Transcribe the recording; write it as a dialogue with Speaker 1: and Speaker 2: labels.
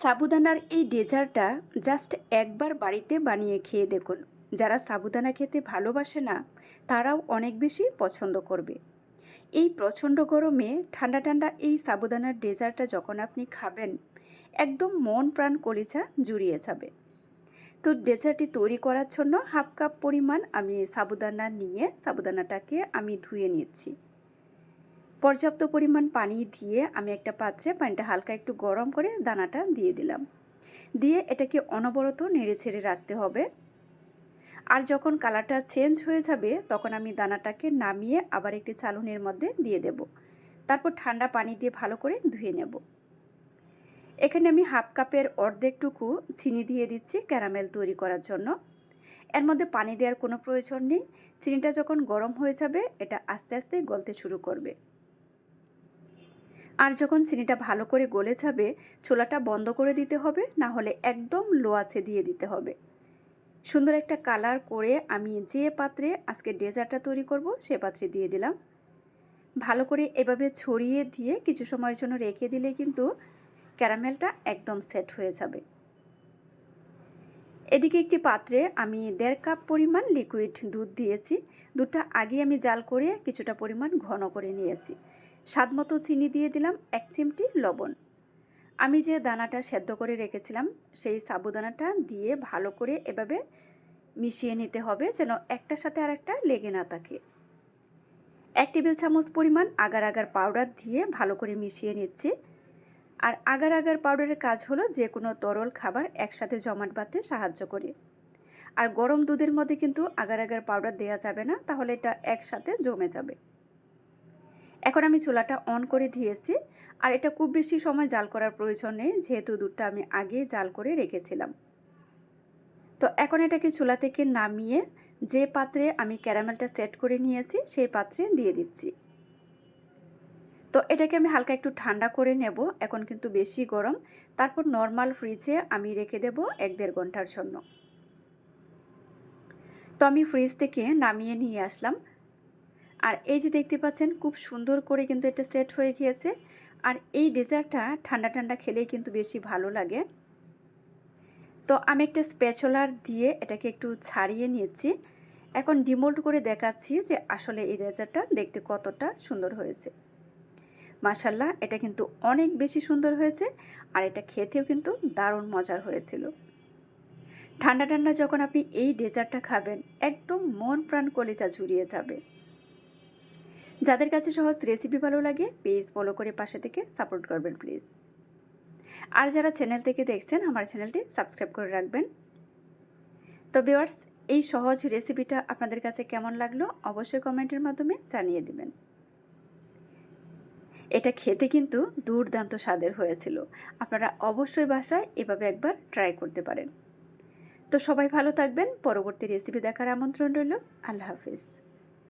Speaker 1: সাবুদানার এই ডেজার্টটা জাস্ট একবার বাড়িতে বানিয়ে খেয়ে দেখুন। যারা সাবুদানা খেতে ভালোবাসে না, তারাও অনেক বেশি পছন্দ করবে। এই প্রচণ্ড গরমে ঠান্ডা ঠান্ডা এই সাবুদানার ডেজার্টটা যখন আপনি খাবেন, একদম মন প্রাণ কলিচা জুড়িয়ে যাবে। তো ডেজার্টটি তৈরি করার জন্য হাফ কাপ পরিমাণ আমি সাবুদানা নিয়ে সাবুদানাটাকে আমি ধুয়ে নিচ্ছি। পর্যাপ্ত পরিমাণ পানি দিয়ে আমি একটা পাত্রে পানিটা হালকা একটু গরম করে দানাটা দিয়ে দিলাম। দিয়ে এটাকে অনবরত নেড়ে ছেড়ে রাখতে হবে। আর যখন কালারটা চেঞ্জ হয়ে যাবে, তখন আমি দানাটাকে নামিয়ে আবার একটি চালুনের মধ্যে দিয়ে দেব। তারপর ঠান্ডা পানি দিয়ে ভালো করে ধুয়ে নেব। এখানে আমি হাফ কাপের অর্ধেকটুকু চিনি দিয়ে দিচ্ছি ক্যারামেল তৈরি করার জন্য। এর মধ্যে পানি দেওয়ার কোনো প্রয়োজন নেই। চিনিটা যখন গরম হয়ে যাবে, এটা আস্তে আস্তে গলতে শুরু করবে। আর যখন চিনিটা ভালো করে গলে যাবে চুলাটা বন্ধ করে দিতে হবে না হলে একদম লো আছে দিয়ে দিতে হবে। সুন্দর একটা কালার করে আমি যে পাত্রে আজকে ডেজার্টটা তৈরি করব, সে পাত্রে দিয়ে দিলাম। ভালো করে এভাবে ছড়িয়ে দিয়ে কিছু সময়ের জন্য রেখে দিলে কিন্তু ক্যারামেলটা একদম সেট হয়ে যাবে। এদিকে একটি পাত্রে আমি দেড় কাপ পরিমাণ লিকুইড দুধ দিয়েছি। দুধটা আগে আমি জাল করে কিছুটা পরিমাণ ঘন করে নিয়েছি। স্বাদ মতো চিনি দিয়ে দিলাম এক চিমটি লবণ। আমি যে দানাটা সেদ্ধ করে রেখেছিলাম, সেই সাবুদানাটা দিয়ে ভালো করে এভাবে মিশিয়ে নিতে হবে যেন একটার সাথে আর একটা লেগে না থাকে। এক টেবিল চামচ পরিমাণ আগার আগার পাউডার দিয়ে ভালো করে মিশিয়ে নিচ্ছি। আর আগার আগার পাউডারের কাজ হলো যে কোনো তরল খাবার একসাথে জমাট বাঁধতে সাহায্য করে। আর গরম দুধের মধ্যে কিন্তু আগার আগার পাউডার দেওয়া যাবে না, তাহলে এটা একসাথে জমে যাবে। এখন আমি চুলাটা অন করে দিয়েছি। আর এটা খুব বেশি সময় জাল করার প্রয়োজন নেই, যেহেতু দুধটা আমি আগে জাল করে রেখেছিলাম। তো এখন এটাকে চুলা থেকে নামিয়ে যে পাত্রে আমি ক্যারামেলটা সেট করে নিয়েছি, সেই পাত্রে দিয়ে দিচ্ছি। তো এটাকে আমি হালকা একটু ঠান্ডা করে নেব, এখন কিন্তু বেশি গরম। তারপর নর্মাল ফ্রিজে আমি রেখে দেব এক দেড় ঘণ্টার জন্য। তো আমি ফ্রিজ থেকে নামিয়ে নিয়ে আসলাম। আর এই যে দেখতে পাচ্ছেন, খুব সুন্দর করে কিন্তু এটা সেট হয়ে গিয়েছে। আর এই ডেজার্টটা ঠান্ডা ঠান্ডা খেলেই কিন্তু বেশি ভালো লাগে। তো আমি একটা স্প্যাচলার দিয়ে এটাকে একটু ছাড়িয়ে নিয়েছি। এখন ডিমোল্ড করে দেখাচ্ছি যে আসলে এই ডেজার্টটা দেখতে কতটা সুন্দর হয়েছে। মাসাল্লাহ এটা কিন্তু অনেক বেশি সুন্দর হয়েছে আর এটা খেতেও কিন্তু দারুণ মজার হয়েছিল। ঠান্ডা ঠান্ডা যখন আপনি এই ডেজার্টটা খাবেন, একদম মন প্রাণ কলিজা ঝুরিয়ে যাবে। যাদের কাছে সহজ রেসিপি ভালো লাগে পেজ ফলো করে পাশে থেকে সাপোর্ট করবেন প্লিজ আর যারা চ্যানেল থেকে দেখছেন, আমার চ্যানেলটি সাবস্ক্রাইব করে রাখবেন। তো ভিওয়ার্স এই সহজ রেসিপিটা আপনাদের কাছে কেমন লাগল, অবশ্যই কমেন্টের মাধ্যমে জানিয়ে দিবেন। এটা খেতে কিন্তু দুর্দান্ত স্বাদের হয়েছিল। আপনারা অবশ্যই বাসায় এভাবে একবার ট্রাই করতে পারেন। তো সবাই ভালো থাকবেন, পরবর্তী রেসিপি দেখার আমন্ত্রণ রইল। আল্লাহ হাফিজ।